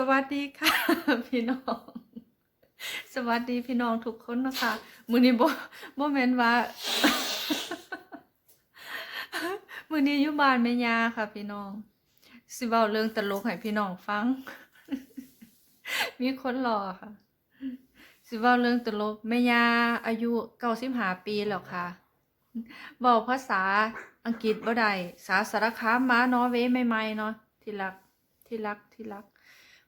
สวัสดีค่ะ พี่น้อง สวัสดีพี่น้องทุกคนนะคะมือนี้บ่บ่แม่นว่ามือนี้อยู่บ้านแม่ยาค่ะ พี่น้องสิเว้าเรื่องตลกให้พี่น้องฟัง มีคนรอค่ะ สิเว้าเรื่องตลกแม่ยาอายุ95ปีแล้วค่ะเว้าภาษาอังกฤษบ่ได้สาสารคามมานอเวย์ใหม่ๆเนาะที่รักที่รักที่รัก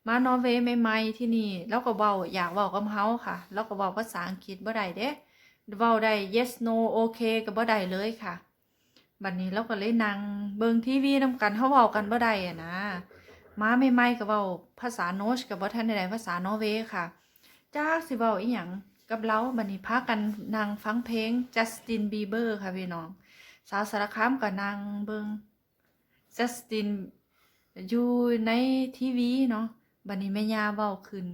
มานอร์เวย์ใหม่ๆที่นี่ แล้วก็เว้าอยากเว้ากับเฮาค่ะ แล้วก็เว้าภาษาอังกฤษบ่ได้เด้เว้าได้ yes no okay ก็บ่ได้เลยค่ะบัดนี้เราก็เลยนั่งเบิ่งทีวีนำกันเฮาเว้ากันบ่ได้อะนะมาใหม่ๆก็เว้าภาษาโนชก็บ่ทันได้ได้ภาษานอร์เวย์ค่ะจากสิเว้าอีหยังกับเราบัดนี้พากันนั่งฟังเพลง Justin Bieber ค่ะพี่น้อง สาวสารคามก็นั่งเบิง Justin อยู่ในทีวีเนาะ บัดนี้แม่ย่าเว้าขึ้น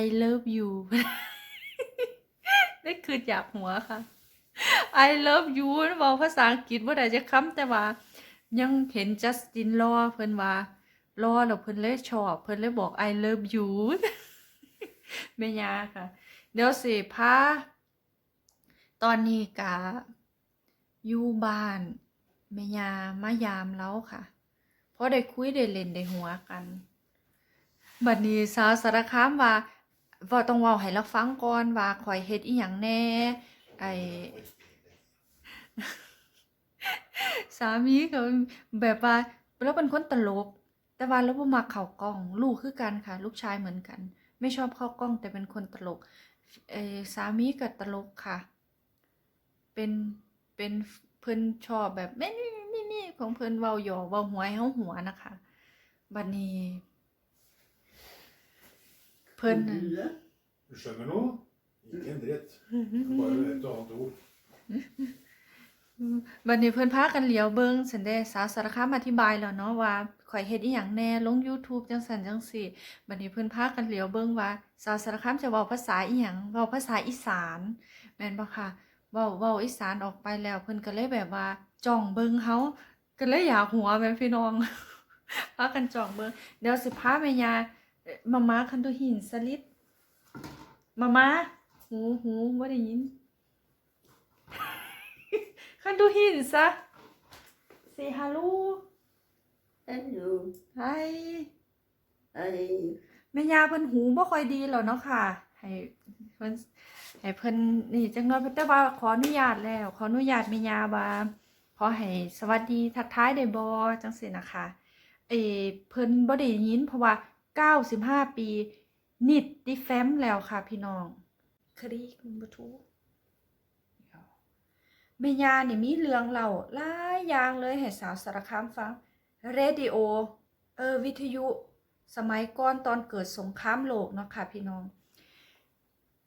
I love you ได้คืออยากหัวค่ะ I love you เว้าภาษาอังกฤษบ่าไดจะคำแต่ว่า ยังเห็นจัสตินรอเพิ่นว่ารอแล้วเพิ่นเลยชอบ เพิ่นเลยบอก I love you แม่ย่าค่ะ เดี๋ยวสิพาตอนนี้กะอยู่บ้านแม่ยามายามเราค่ะ เพราะได้คุยได้เล่นได้หัวกัน บัดนี้สาวสารคามว่าว่าต้องเว้าให้เราฟังก่อนว่าข่อยเฮ็ดอีหยังแน่ ไอ้ สามีก็แบบว่าเราเป็นคนตลก แต่ว่าเราบ่มักเข้ากล้อง ลูกคือกันค่ะ ลูกชายเหมือนกัน ไม่ชอบเข้ากล้อง แต่เป็นคนตลกเอสามีก็ตลกค่ะ เป็นเป็นเพิ่นชอบแบบนี่นี่นี่ของเพิ่นเว้าหยอกเว้าหัวให้เฮาหัวนะคะ บัดนี้ เพิ่นน่ะ Mye. Du skjønner noe? Ikke en dritt. Bare et annet ord. บัดนี้เพิ่นพากันเหลียวเบิ่งซั่นเด้สาวสารคามอธิบายแล้วเนาะว่าข่อยเฮ็ดอีหยังแหน่ลง YouTube จังซั่นจังซี่บัดนี้เพิ่นพากันเหลียวเบิ่งว่าสาวสารคามจะเว้าภาษาอีหยังเว้าภาษาอีสานแม่นบ่ค่ะเว้าเว้าอีสานออกไปแล้วเพิ่นก็เลยแบบว่าจ้องเบิ่งเฮาก็เลยอยากหัวแม่พี่น้อง พากันจ้องเบิ่งเดี๋ยวสิพาแม่ย่าเอ่อ มาม่าคันดูหินสลิดมาม่าหูหูบ่ได้ยิน Kan du hilsa? Säg hallå. Hallo. Hej. Hei. แม่ยาเพิ่นหูบ่ค่อยดีแล้วเนาะค่ะ ให้เพิ่นให้เพิ่นนี่จังน้อยแต่ว่าขออนุญาตแล้ว ขออนุญาตแม่ยาว่าขอให้สวัสดีทักทายได้บ่จังซี่นะคะ เออเพิ่นบ่ได้ยินเพราะว่า 95ปีนิดดิแฟมแล้วค่ะพี่น้องครีกมันบ่ถูกแม่ยานี่มีเรื่องเล่าหลายอย่างเลยให้สาวสารคามฟังเรดิโอเออวิทยุ สมัยก่อนตอนเกิดสงครามโลกเนาะค่ะพี่น้อง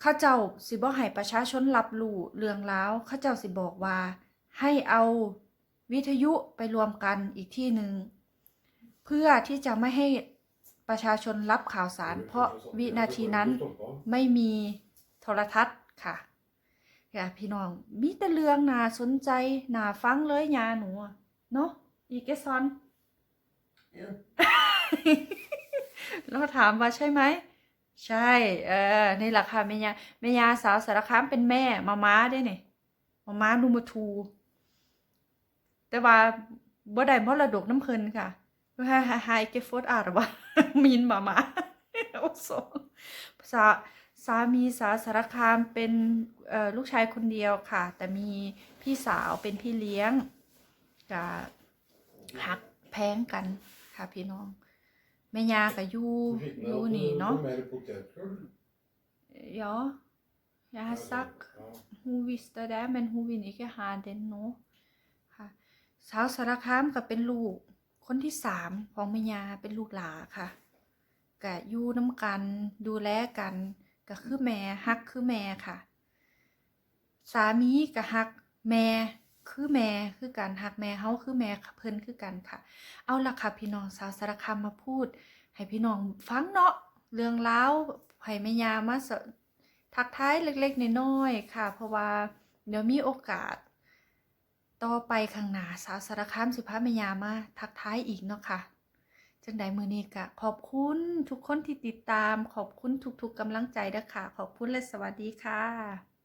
เข้าเจ้าสิบ่ให้ประชาชนรับรู้เรื่องราวเข้าเจ้าสิบอกว่า ให้เอาวิทยุไปรวมกันอีกที่หนึ่งเพื่อที่จะไม่ให้ ประชาชนรับข่าวสาร เพราะวินาทีนั้นไม่มีโทรทัศน์ค่ะค่ะพี่น้องมีแต่เรื่องน่าสนใจน่าฟังเลยยาหนูอะเนาะอีกเกซอน Ja. แล้วถามว่าใช่ไหมใช่ เออนี่แหละค่ะแม่ยาแม่ยาสาวสารคามเป็นแม่มาม้าได้เนี่ยมาม้าดูมาทู แต่ว่าบ่ได้มรดกน้ำเพลินค่ะ ว่าไฮเกฟอดอาร์ว่ามีนมาม้าโอ้โซสาสามีสาวสารคามเป็นเอ่อลูกชายคนเดียวค่ะ แต่มีพี่สาวเป็นพี่เลี้ยงกับหักแพงกันค่ะพี่น้องแม่ยากับยู Du fikk med ยู at นี่ det เนาะ var mer potetgull. Ja, jeg har sagt Ja. hun visste det men hun vil ikke ha den nå ค่ะ สาวสารคามก็เป็นลูก คนที่สามของแม่ยาเป็นลูกหลาค่ะกะยู่น้ำกันดูแลกันก็คือแม่ฮักคือแม่ค่ะ สามีก็ฮักแม่คือแม่คือกันฮักแม่เฮาคือแม่เพิ่นคือกันค่ะ เอาละค่ะพี่น้องสาวสารคามมาพูด ให้พี่น้องฟังเนาะเรื่องราให้แม่ยามาสทักทายเล็กๆน้อยๆค่ะ เพราะว่าเดี๋ยวมีโอกาส ต่อไปข้างหน้าสาวสารคามสิพาแม่ยามาทักทายอีกเนาะค่ะจังใดมือนี้กะขอบคุณทุกคนที่ติดตามขอบคุณทุกๆกำลังใจนะคะขอบคุณและสวัสดีค่ะ